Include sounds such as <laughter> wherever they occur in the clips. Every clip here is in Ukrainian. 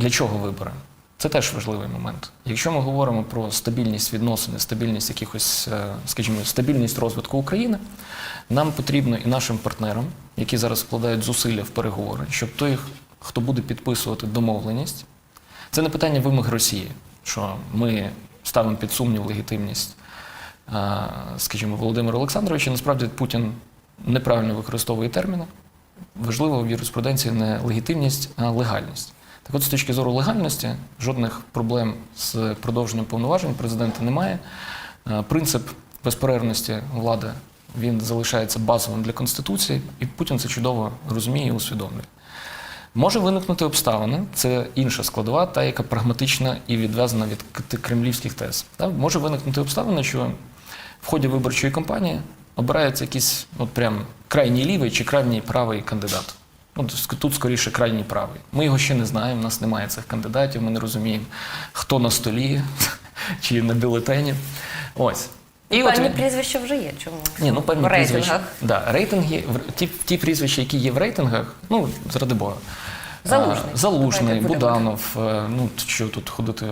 Для чого вибори? Це теж важливий момент. Якщо ми говоримо про стабільність відносин, стабільність якихось, е, скажімо, стабільність розвитку України, нам потрібно і нашим партнерам, які зараз вкладають зусилля в переговори, щоб той, хто буде підписувати домовленість, це не питання вимог Росії, що ми ставимо під сумнів легітимність, е, скажімо, Володимира Олександровича. Насправді Путін неправильно використовує терміни. Важливо в юриспруденції не легітимність, а легальність. Так от, з точки зору легальності, жодних проблем з продовженням повноважень президента немає. Е, Принцип безперервності влади він залишається базовим для Конституції, і Путін це чудово розуміє і усвідомлює. Може виникнути обставини, це інша складова, та яка прагматична і відв'язана від кремлівських тез. Та? Може виникнути обставини, що в ході виборчої кампанії обирається якийсь от прям крайній лівий чи крайній правий кандидат. Ну, тут скоріше крайній правий. Ми його ще не знаємо, у нас немає цих кандидатів, ми не розуміємо, хто на столі <laughs> чи на бюлетені. Ось. І певні він- прізвища вже є. Чому? ні, ну певні в прізвища. рейтингах. Да, рейтинги, ті, ті прізвища, які є в рейтингах, ну, заради Бога. Залужний. А, Залужний, Буданов, е, ну що тут ходити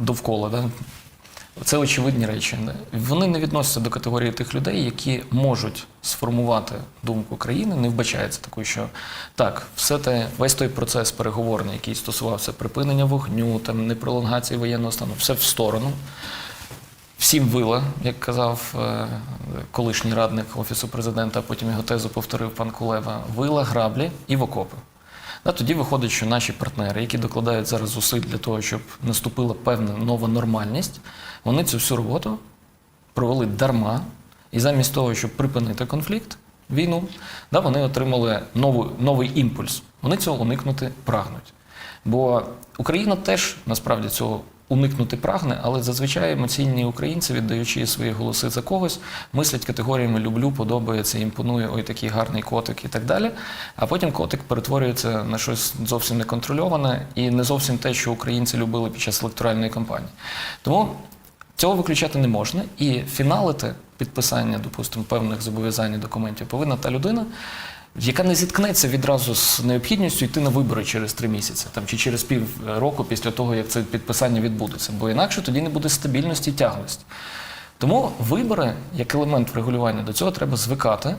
довкола, да? Це очевидні речі. Вони не відносяться до категорії тих людей, які можуть сформувати думку країни, не вбачається такою, що так, все те, весь той процес переговорний, який стосувався припинення вогню, там непролонгації воєнного стану, все в сторону. Всім вила, як казав е, колишній радник офісу президента, а потім його тезу повторив пан Кулева, вила, граблі і в окопи. Да, тоді виходить, що наші партнери, які докладають зараз зусиль для того, щоб наступила певна нова нормальність, вони цю всю роботу провели дарма, і замість того, щоб припинити конфлікт, війну, да, вони отримали нову, новий імпульс. Вони цього уникнути прагнуть. Бо Україна теж насправді цього уникнути прагне, але зазвичай емоційні українці, віддаючи свої голоси за когось, мислять категоріями люблю, подобається, імпонує, ой, такий гарний котик і так далі. А потім котик перетворюється на щось зовсім неконтрольоване і не зовсім те, що українці любили під час електоральної кампанії. Тому Цього виключати не можна, і фіналити підписання, допустимо, певних зобов'язань і документів повинна та людина, яка не зіткнеться відразу з необхідністю йти на вибори через три місяці, там чи через пів року після того, як це підписання відбудеться, бо інакше тоді не буде стабільності і тяглості. Тому вибори як елемент врегулювання до цього треба звикати.